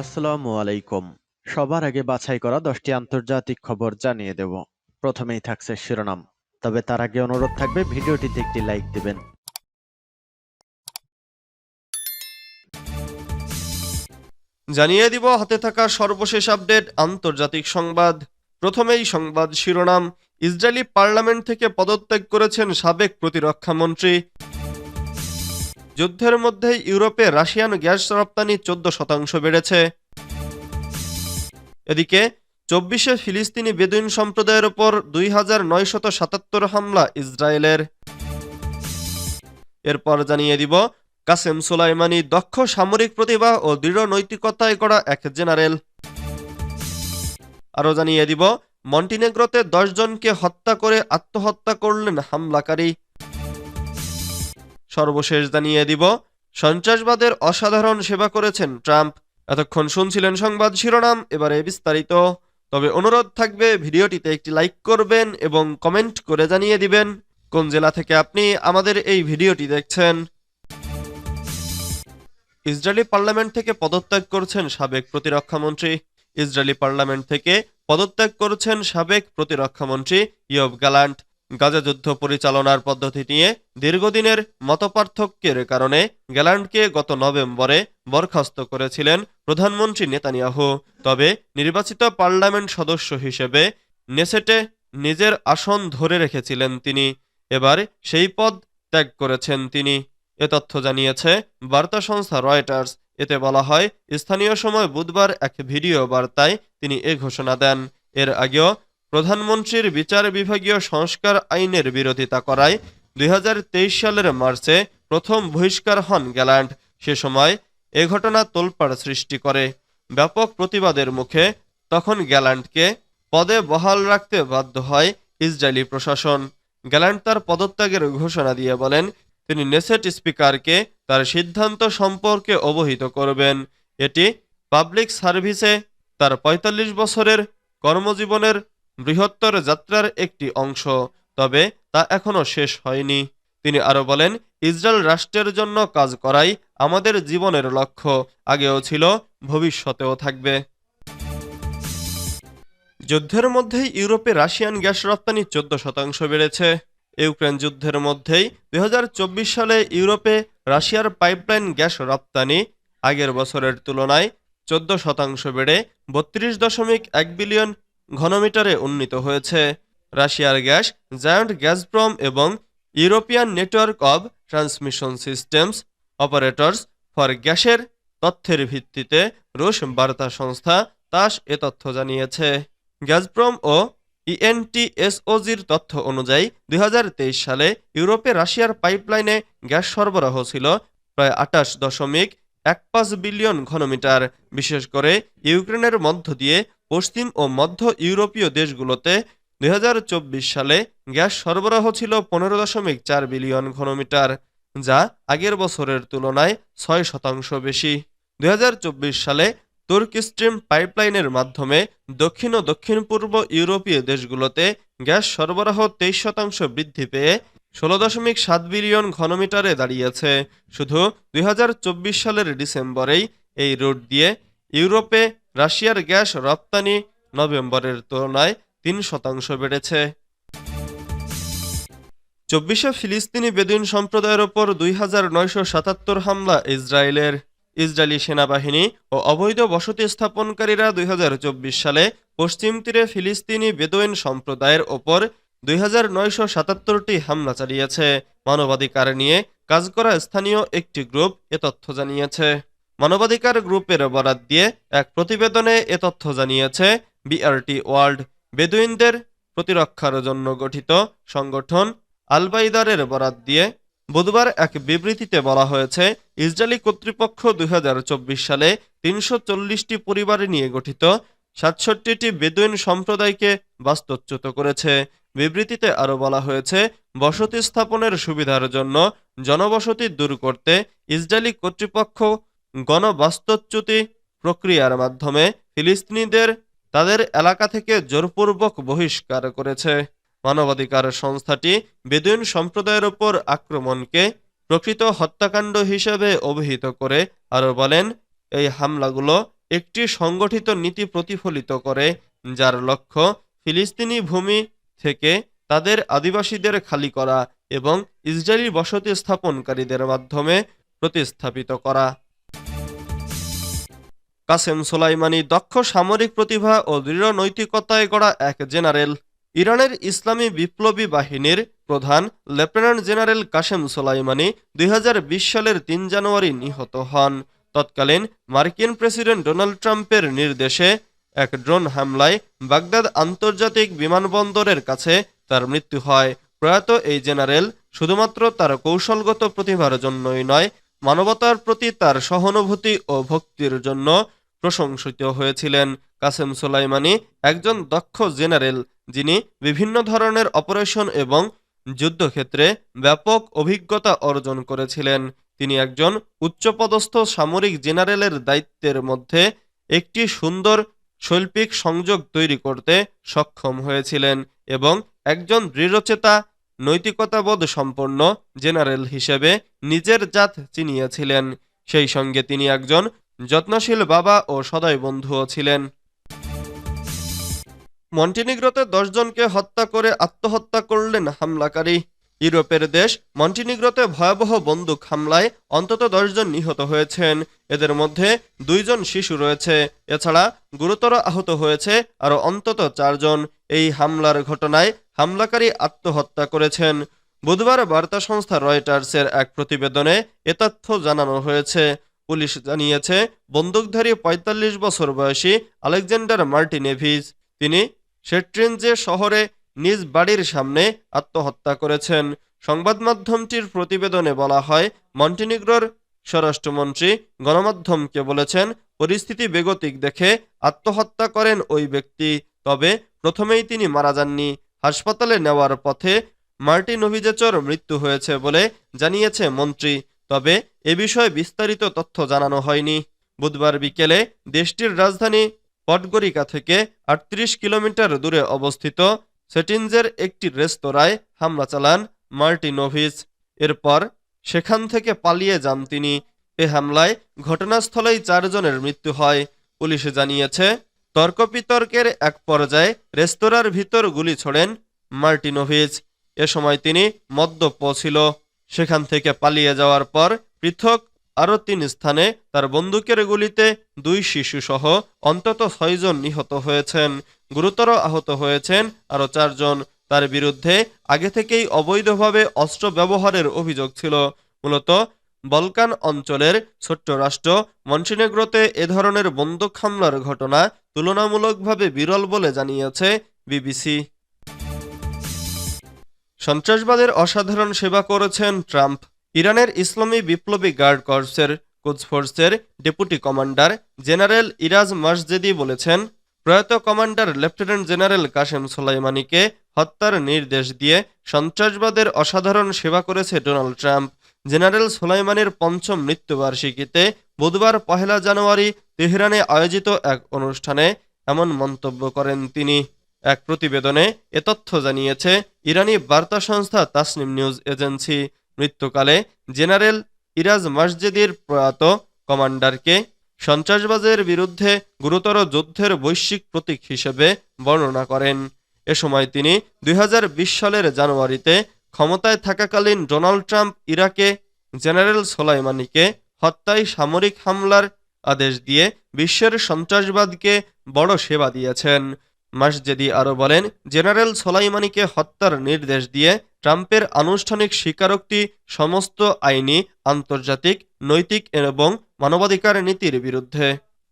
আসসালামু আলাইকুম। সবার আগে বাছাই করা দশটি আন্তর্জাতিক খবর জানিয়ে দেব। প্রথমেই থাকছে শিরোনাম। তবে তার আগে অনুরোধ থাকবে, ভিডিওটিতে একটি লাইক দিবেন। জানিয়ে দিব, হাতে থাকা সর্বশেষ আপডেট, আন্তর্জাতিক সংবাদ। প্রথমেই সংবাদ শিরোনাম। ইসরায়েলি পার্লামেন্ট থেকে পদত্যাগ করেছেন সাবেক প্রতিরক্ষা মন্ত্রী। যুদ্ধের মধ্যে ইউরোপে রাশিয়ান গ্যাস রপ্তানি চোদ্দ শতাংশ বেড়েছে। এদিকে, চব্বিশে ফিলিস্তিনি বেদুইন সম্প্রদায়ের ওপর দুই হাজার নয়শত সাতাত্তর হামলা ইসরায়েলের। এরপর জানিয়ে দিব, কাসেম সোলাইমানি দক্ষ সামরিক প্রতিভা ও দৃঢ় নৈতিকতায় গড়া এক জেনারেল। আরও জানিয়ে দিব, মন্টিনেগ্রোতে দশজনকে হত্যা করে আত্মহত্যা করলেন হামলাকারী। সর্বশেষ জানিয়ে দিব, সন্ত্রাসবাদের অসাধারণ সেবা করেছেন ট্রাম্প। এতক্ষণ শুনছিলেন সংবাদ শিরোনাম, এবারে বিস্তারিত। তবে অনুরোধ থাকবে, ভিডিওটিতে একটি লাইক করবেন এবং কমেন্ট করে জানিয়ে দিবেন কোন জেলা থেকে আপনি আমাদের এই ভিডিওটি দেখছেন। ইসরায়েলি পার্লামেন্ট থেকে পদত্যাগ করছেন সাবেক প্রতিরক্ষামন্ত্রী ইসরায়েলি পার্লামেন্ট থেকে পদত্যাগ করছেন সাবেক প্রতিরক্ষামন্ত্রী ইয়ব গ্যালান্ট। গাজা যুদ্ধ পরিচালনার পদ্ধতি নিয়ে দীর্ঘদিনের মতপার্থক্যের কারণে গ্যালান্টকে গত নভেম্বরে বরখাস্ত করেছিলেন প্রধানমন্ত্রী নেতানিয়াহু। তবে নির্বাচিত পার্লামেন্ট সদস্য হিসেবে নেসেটে নিজের আসন ধরে রেখেছিলেন তিনি। এবার সেই পদ ত্যাগ করেছেন তিনি। এ তথ্য জানিয়েছে বার্তা সংস্থা রয়টার্স। এতে বলা হয়, স্থানীয় সময় বুধবার এক ভিডিও বার্তায় তিনি এ ঘোষণা দেন। এর আগেও প্রধানমন্ত্রীর বিচার বিভাগীয় সংস্কার আইনের বিরোধিতা করায় দু হাজার তেইশ সালের মার্চে প্রথম বহিষ্কার হন গ্যালান্ড সে সময় এ ঘটনা তোলপাড় সৃষ্টি করে। ব্যাপক প্রতিবাদের মুখে তখন গ্যালান্ডকে পদে বহাল রাখতে বাধ্য হয় ইসরায়েলি প্রশাসন। গ্যালান্ড তার পদত্যাগের ঘোষণা দিয়ে বলেন, তিনি নেসেট স্পিকারকে তার সিদ্ধান্ত সম্পর্কে অবহিত করবেন। এটি পাবলিক সার্ভিসে তার ৪৫ বছরের কর্মজীবনের বৃহত্তর যাত্রার একটি অংশ, তবে তা এখনও শেষ হয়নি। তিনি আরও বলেন, ইসরায়েল রাষ্ট্রের জন্য কাজ করাই আমাদের জীবনের লক্ষ্য, আগেও ছিল, ভবিষ্যতেও থাকবে। যুদ্ধের মধ্যেই ইউরোপে রাশিয়ান গ্যাস রপ্তানি চোদ্দ শতাংশ বেড়েছে। ইউক্রেন যুদ্ধের মধ্যেই দু হাজার চব্বিশ সালে ইউরোপে রাশিয়ার পাইপলাইন গ্যাস রপ্তানি আগের বছরের তুলনায় চোদ্দ শতাংশ বেড়ে বত্রিশ দশমিক এক বিলিয়ন ঘনমিটারে উন্নীত হয়েছে। রাশিয়ার গ্যাস, জায়ান্ট গ্যাসপ্রম এবং European network of transmission systems operators for গ্যাসের তথ্যের ভিত্তিতে রুশ বার্তা সংস্থা তাস এ তথ্য জানিয়েছে। গ্যাসপ্রম ও ইএনটিএসওজির তথ্য অনুযায়ী দুই হাজার তেইশ সালে ইউরোপে রাশিয়ার পাইপলাইনে গ্যাস সরবরাহ ছিল প্রায় আটাশ দশমিক এক পাঁচ বিলিয়ন ঘনমিটার, বিশেষ করে ইউক্রেনের মধ্য দিয়ে পশ্চিম ও মধ্য ইউরোপীয় দেশগুলোতে দুই হাজার চব্বিশ সালে গ্যাস সরবরাহ ছিল পনেরো দশমিক চার বিলিয়ন ঘনমিটার, যা আগের বছরের তুলনায় ছয় শতাংশ বেশি। দুই হাজার চব্বিশ সালে তুর্ক স্ট্রিম পাইপলাইনের মাধ্যমে দক্ষিণ ও দক্ষিণ পূর্ব ইউরোপীয় দেশগুলোতে গ্যাস সরবরাহ তেইশ শতাংশ বৃদ্ধি পেয়ে ষোলো দশমিক সাত বিলিয়ন ঘনমিটারে দাঁড়িয়েছে। শুধু দুই হাজার চব্বিশ সালের ডিসেম্বরেই এই রুট দিয়ে ইউরোপে রাশিয়ার গ্যাস রপ্তানি নভেম্বরের তুলনায় তিন শতাংশ বেড়েছে। চব্বিশে ফিলিস্তিনি বেদুইন সম্প্রদায়ের ওপর দুই হাজার নয়শো সাতাত্তর হামলা ইসরায়েলের। ইসরায়েলি সেনাবাহিনী ও অবৈধ বসতি স্থাপনকারীরা দুই হাজার চব্বিশ সালে পশ্চিম তীরে ফিলিস্তিনি বেদুইন সম্প্রদায়ের ওপর দুই হামলা চালিয়েছে। মানবাধিকার নিয়ে কাজ করা স্থানীয় একটি গ্রুপ এ তথ্য জানিয়েছে। মানবাধিকার গ্রুপের বরাত দিয়ে এক প্রতিবেদনে এ তথ্য জানিয়েছে বিআরটি ওয়ার্ল্ড। বেদুইনদের প্রতিরক্ষার জন্য গঠিত সংগঠন আলবাইদারের বরাত দিয়ে বুধবার এক বিবৃতিতে বলা হয়েছে, ইসরায়েলি কর্তৃপক্ষ দুই হাজার চব্বিশ সালে তিনশো পরিবার নিয়ে গঠিত সাতষট্টিটি বেদুইন সম্প্রদায়কে বাস্তুচ্যুত করেছে। বিবৃতিতে আরও বলা হয়েছে, বসতি স্থাপনের সুবিধার জন্য জনবসতি দূর করতে ইসরায়েলি কর্তৃপক্ষ গণবাস্তুচ্যুতি প্রক্রিয়ার মাধ্যমে ফিলিস্তিনিদের তাদের এলাকা থেকে জোরপূর্বক বহিষ্কার করেছে। মানবাধিকার সংস্থাটি বেদুইন সম্প্রদায়ের ওপর আক্রমণকে প্রকৃত হত্যাকাণ্ড হিসেবে অভিহিত করে আরও বলেন, এই হামলাগুলো একটি সংগঠিত নীতি প্রতিফলিত করে, যার লক্ষ্য ফিলিস্তিনি ভূমি থেকে তাদের আদিবাসীদের খালি করা এবং ইসরায়েলি বসতি স্থাপনকারীদের মাধ্যমে প্রতিস্থাপিত করা। কাসেম সোলাইমানি দক্ষ সামরিক প্রতিভা ও দৃঢ় নৈতিকতায় গড়া এক জেনারেল, ইরানের ইসলামী বিপ্লবী বাহিনীর প্রধান, লেফটেন্যান্ট জেনারেল কাসেম সোলাইমানি দুই হাজার বিশ সালের তিন জানুয়ারি নিহত হন। তৎকালীন মার্কিন প্রেসিডেন্ট ডোনাল্ড ট্রাম্পের নির্দেশে এক ড্রোন হামলায় বাগদাদ আন্তর্জাতিক বিমানবন্দরের কাছে তার মৃত্যু হয়। প্রয়াত এই জেনারেল শুধুমাত্র তার কৌশলগত প্রতিভার জন্যই নয়, মানবতার প্রতি তার সহানুভূতি ও ভক্তির জন্য প্রশংসিত হয়েছিলেন। কাসেম সোলাইমানি একজন দক্ষ জেনারেল, যিনি বিভিন্ন ধরনের অপারেশন এবং যুদ্ধক্ষেত্রে ব্যাপক অভিজ্ঞতা অর্জন করেছিলেন। তিনি একজন উচ্চপদস্থ সামরিক জেনারেলের দায়িত্বের মধ্যে একটি সুন্দর শৈল্পিক সংযোগ তৈরি করতে সক্ষম হয়েছিলেন এবং একজন দৃঢ়চেতা, নৈতিকতাবোধ সম্পন্ন জেনারেল হিসেবে নিজের জাত চিনিয়েছিলেন। সেই সঙ্গে তিনি একজন যত্নশীল বাবা ও সদয় বন্ধুও ছিলেন। মন্টিনিগ্রোতে দশজনকে হত্যা করে আত্মহত্যা করলেন হামলাকারী ইউরোপের দেশ মন্টিনিগ্রোতে ভয়াবহ বন্দুক হামলায় অন্তত দশজন নিহত হয়েছেন। এদের মধ্যে দুইজন শিশু রয়েছে। এছাড়া গুরুতর আহত হয়েছে আরও অন্তত চারজন। এই হামলার ঘটনায় হামলাকারী আত্মহত্যা করেছেন। বুধবার বার্তা সংস্থা রয়টার্সের এক প্রতিবেদনে এ তথ্য জানানো হয়েছে। পুলিশ জানিয়েছে, বন্দুকধারী ৪৫ বছর বয়সী আলেকজান্ডার মার্টিনেভিজ, তিনি শেট্রিনজে শহরে নিজ বাড়ির সামনে আত্মহত্যা করেছেন। সংবাদ মাধ্যমটির প্রতিবেদনে বলা হয়, মন্টিনিগ্রোর স্বরাষ্ট্রমন্ত্রী গণমাধ্যমকে বলেছেন, পরিস্থিতি বেগতিক দেখে আত্মহত্যা করেন ওই ব্যক্তি, তবে প্রথমেই তিনি মারা যাননি। হাসপাতালে নেওয়ার পথে মার্টিনোভিজেচর মৃত্যু হয়েছে বলে জানিয়েছে মন্ত্রী, তবে এ বিষয়ে বিস্তারিত তথ্য জানানো হয়নি। বুধবার বিকেলে দেশটির রাজধানী পটগরিকা থেকে আটত্রিশ কিলোমিটার দূরে অবস্থিত সেটিনজের একটি রেস্তোরাঁয় হামলা চালান মার্টিনোভিচ এরপর সেখান থেকে পালিয়ে যান তিনি। এ হামলায় ঘটনাস্থলেই চারজনের মৃত্যু হয়। পুলিশ জানিয়েছে তর্ক বিতর্কের এক পর্যায়ে রেস্তোরাঁর ভিতর গুলি ছোড়েন মার্টিনোভিচ এ সময় তিনি মদ্যপ ছিল। সেখান থেকে পালিয়ে যাওয়ার পর পৃথক আরও তিন স্থানে তার বন্দুকের গুলিতে দুই শিশুসহ অন্তত ছয়জন নিহত হয়েছেন। গুরুতর আহত হয়েছেন আরও চারজন। তার বিরুদ্ধে আগে থেকেই অবৈধভাবে অস্ত্র ব্যবহারের অভিযোগ ছিল। মূলত বলকান অঞ্চলের ছোট্ট রাষ্ট্র মন্টিনেগ্রোতে এ ধরনের বন্দুক হামলার ঘটনা তুলনামূলকভাবে বিরল বলে জানিয়েছে বিবিসি। সন্ত্রাসবাদের অসাধারণ সেবা করেছেন ট্রাম্প। ইরানের ইসলামী বিপ্লবী গার্ড কর্পসের কুদস ফোর্সের deputy commander general Iraj Masjedi বলেছেন প্রয়াত কমান্ডার লেফটেন্যান্ট জেনারেল কাশেম সোলাইমানিকে হত্যার নির্দেশ দিয়ে সন্ত্রাসবাদের অসাধারণ সেবা করেছে ডোনাল্ড ট্রাম্প। জেনারেল সোলাইমানির পঞ্চম মৃত্যুবার্ষিকীতে বুধবার পহেলা জানুয়ারি তেহরানে আয়োজিত এক অনুষ্ঠানে এমন মন্তব্য করেন তিনি। এক প্রতিবেদনে এ তথ্য জানিয়েছে, ইরানি বার্তা সংস্থা তাসনিম নিউজ এজেন্সি। মৃত্যুকালে জেনারেল ইরাজ মসজিদের প্রয়াত কমান্ডারকে সন্ত্রাসবাদের বিরুদ্ধে গুরুতর যুদ্ধের বৈশ্বিক প্রতীক হিসেবে বর্ণনা করেন। এ সময় তিনি দুই হাজার বিশ সালের জানুয়ারিতে ক্ষমতায় থাকাকালীন ডোনাল্ড ট্রাম্প ইরাকে জেনারেল সোলাইমানিকে হত্যায় সামরিক হামলার আদেশ দিয়ে বিশ্বের সন্ত্রাসবাদকে বড় সেবা দিয়েছেন। মাসজেদি আরও বলেন, জেনারেল সোলাইমানিকে হত্যার নির্দেশ দিয়ে ট্রাম্পের আনুষ্ঠানিক স্বীকারোক্তি সমস্ত আইনি, আন্তর্জাতিক, নৈতিক এবং মানবাধিকার নীতির বিরুদ্ধে।